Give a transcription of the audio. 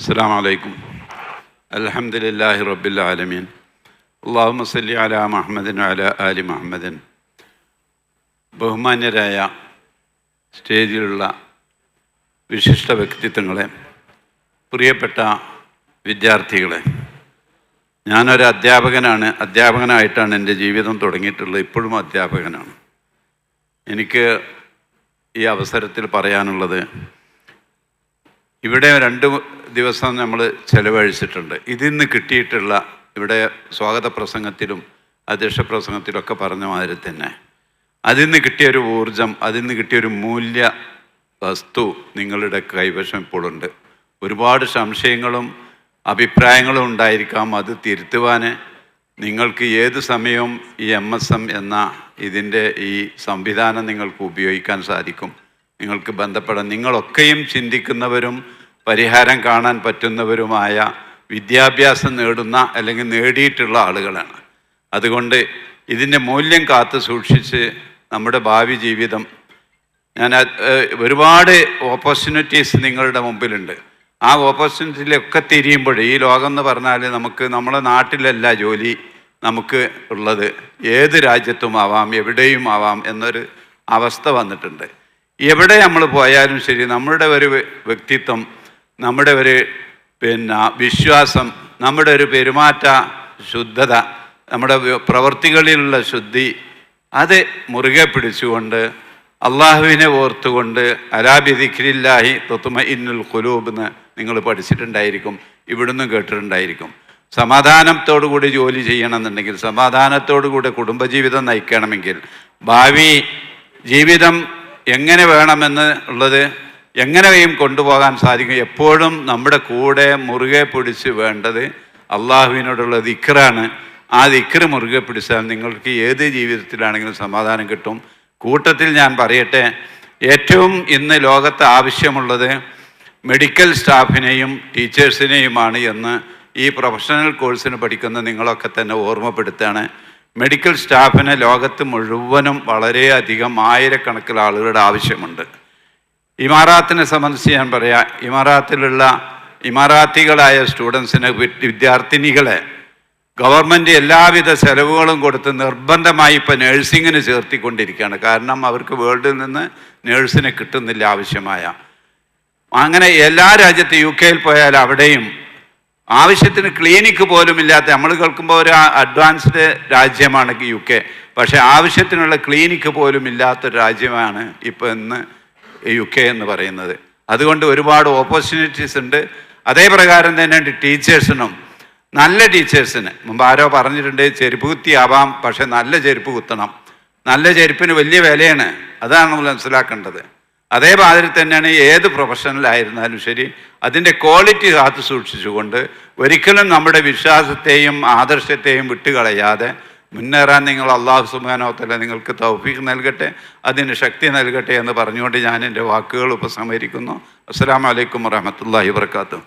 السلام عليكم الحمد لله رب العالمين اللهم صل على محمد وعلى آل محمد ബഹുമാന്യരായ സ്റ്റേജിലുള്ള വിശിഷ്ട വ്യക്തിത്വങ്ങളെ പ്രിയപ്പെട്ട വിദ്യാർത്ഥികളെ ഞാനൊരു അധ്യാപകനാണ് അധ്യാപകനായിട്ടാണ് എൻ്റെ ജീവിതം തുടങ്ങിയിട്ടുള്ളത് ഇപ്പോഴും അധ്യാപകനാണ് എനിക്ക് ഈ അവസരത്തിൽ പറയാനുള്ളത് ഇവിടെ രണ്ട് ദിവസം നമ്മൾ ചെലവഴിച്ചിട്ടുണ്ട്. ഇതിൽ നിന്ന് കിട്ടിയിട്ടുള്ള ഇവിടെ സ്വാഗത പ്രസംഗത്തിലും അധ്യക്ഷ പ്രസംഗത്തിലൊക്കെ പറഞ്ഞ മാതിരി തന്നെ. അതിൽ നിന്ന് കിട്ടിയൊരു ഊർജം അതിൽ നിന്ന് കിട്ടിയൊരു മൂല്യ വസ്തു നിങ്ങളുടെ കൈവശം ഇപ്പോഴുണ്ട് ഒരുപാട് സംശയങ്ങളും അഭിപ്രായങ്ങളും ഉണ്ടായിരിക്കാം. അത് തിരുത്തുവാൻ നിങ്ങൾക്ക് ഏത് സമയവും ഈ എം എസ് എം എന്ന ഇതിന്റെ ഈ സംവിധാനം നിങ്ങൾക്ക് ഉപയോഗിക്കാൻ സാധിക്കും. നിങ്ങൾക്ക് ബന്ധപ്പെടാൻ നിങ്ങളൊക്കെയും ചിന്തിക്കുന്നവരും പരിഹാരം കാണാൻ പറ്റുന്നവരുമായ വിദ്യാഭ്യാസം നേടുന്ന അല്ലെങ്കിൽ നേടിയിട്ടുള്ള ആളുകളാണ്. അതുകൊണ്ട് ഇതിന്റെ മൂല്യം കാത്തു സൂക്ഷിച്ച് നമ്മുടെ ഭാവി ജീവിതം. ഞാൻ ഒരുപാട് ഓപ്പർച്യൂണിറ്റീസ് നിങ്ങളുടെ മുമ്പിലുണ്ട്. ആ ഓപ്പർച്യൂണിറ്റിയിലൊക്കെ തിരിയുമ്പോൾ ഈ ലോകം എന്ന് പറഞ്ഞാൽ നമുക്ക് നമ്മളെ നാട്ടിലല്ല ജോലി നമുക്ക് ഉള്ളത്. ഏത് രാജ്യത്തും ആവാം എവിടെയും ആവാം എന്നൊരു അവസ്ഥ വന്നിട്ടുണ്ട്. എവിടെ നമ്മൾ പോയാലും ശരി നമ്മുടെ ഒരു വ്യക്തിത്വം നമ്മുടെ ഒരു പിന്നെ വിശ്വാസം നമ്മുടെ ഒരു പെരുമാറ്റ ശുദ്ധത നമ്മുടെ പ്രവൃത്തികളിലുള്ള ശുദ്ധി അത് മുറുകെ പിടിച്ചുകൊണ്ട് അള്ളാഹുവിനെ ഓർത്തുകൊണ്ട് അലാബിദിഖില്ലാഹി തൊത്തുമ ഇന്നുൽ ഖുലൂബ് എന്ന് നിങ്ങൾ പഠിച്ചിട്ടുണ്ടായിരിക്കും ഇവിടുന്ന് കേട്ടിട്ടുണ്ടായിരിക്കും. സമാധാനത്തോടു കൂടി ജോലി ചെയ്യണമെന്നുണ്ടെങ്കിൽ സമാധാനത്തോടു കൂടി കുടുംബജീവിതം നയിക്കണമെങ്കിൽ ഭാവി ജീവിതം എങ്ങനെ വേണമെന്ന് ഉള്ളത് എങ്ങനെയും കൊണ്ടുപോകാൻ സാധിക്കും. എപ്പോഴും നമ്മുടെ കൂടെ മുറുകെ പിടിച്ച് വേണ്ടത് അള്ളാഹുവിനോടുള്ള ദിക്റാണ്. ആ ദിക്റ് മുറുകെ പിടിച്ചാൽ നിങ്ങൾക്ക് ഏത് ജീവിതത്തിലാണെങ്കിലും സമാധാനം കിട്ടും. കൂട്ടത്തിൽ ഞാൻ പറയട്ടെ ഏറ്റവും ഇന്ന് ലോകത്ത് ആവശ്യമുള്ളത് മെഡിക്കൽ സ്റ്റാഫിനെയും ടീച്ചേഴ്സിനെയുമാണ് എന്ന് ഈ പ്രൊഫഷണൽ കോഴ്സിന് പഠിക്കുന്ന നിങ്ങളൊക്കെ തന്നെ ഓർമ്മപ്പെടുത്താണ് മെഡിക്കൽ സ്റ്റാഫിന് ലോകത്ത് മുഴുവനും വളരെയധികം ആയിരക്കണക്കിന് ആളുകളുടെ ആവശ്യമുണ്ട്. ഇമാറാത്തിനെ സംബന്ധിച്ച് ഞാൻ പറയാം ഇമാറാത്തിലുള്ള ഇമാറാത്തികളായ സ്റ്റുഡൻസിന് വിദ്യാർത്ഥിനികളെ ഗവൺമെന്റ് എല്ലാവിധ ചെലവുകളും കൊടുത്ത് നിർബന്ധമായി ഇപ്പോൾ നേഴ്സിങ്ങിന് ചേർത്തിക്കൊണ്ടിരിക്കുകയാണ്. കാരണം അവർക്ക് വേൾഡിൽ നിന്ന് നേഴ്സിനെ കിട്ടുന്നില്ല ആവശ്യമായ. അങ്ങനെ എല്ലാ രാജ്യത്തും യു കെയിൽ പോയാൽ അവിടെയും ആവശ്യത്തിന് ക്ലിനിക്ക് പോലും ഇല്ലാത്ത നമ്മൾ കേൾക്കുമ്പോൾ ഒരു അഡ്വാൻസ്ഡ് രാജ്യമാണ് യു കെ പക്ഷേ ആവശ്യത്തിനുള്ള ക്ലിനിക്ക് പോലും ഇല്ലാത്തൊരു രാജ്യമാണ് ഇപ്പോൾ ഇന്ന് യു കെ എന്ന് പറയുന്നത്. അതുകൊണ്ട് ഒരുപാട് ഓപ്പർച്യൂണിറ്റീസ് ഉണ്ട്. അതേ പ്രകാരം തന്നെ ടീച്ചേഴ്സിനും. നല്ല ടീച്ചേഴ്സിന്. മുമ്പ് ആരോ പറഞ്ഞിട്ടുണ്ട് ചെരുപ്പ് കുത്തിയാവാം പക്ഷെ നല്ല ചെരുപ്പ് കുത്തണം. നല്ല ചെരുപ്പിന് വലിയ വിലയാണ്. അതാണ് നമ്മൾ മനസ്സിലാക്കേണ്ടത്. അതേ മാതിരി തന്നെയാണ് ഏത് പ്രൊഫഷണലായിരുന്നാലും ശരി അതിന്റെ ക്വാളിറ്റി കാത്തു സൂക്ഷിച്ചുകൊണ്ട് ഒരിക്കലും നമ്മുടെ വിശ്വാസത്തെയും ആദർശത്തെയും വിട്ടുകളയാതെ മുന്നേറാൻ നിങ്ങൾ അള്ളാഹു സുബാനോത്തല്ല നിങ്ങൾക്ക് തൗഫീഖ് നൽകട്ടെ അതിന് ശക്തി നൽകട്ടെ എന്ന് പറഞ്ഞുകൊണ്ട് ഞാൻ എന്റെ വാക്കുകൾ ഉപസംഹരിക്കുന്നു. അസ്സാം വലൈക്കും വറഹമത്തല്ലാഹി വർക്കാത്തു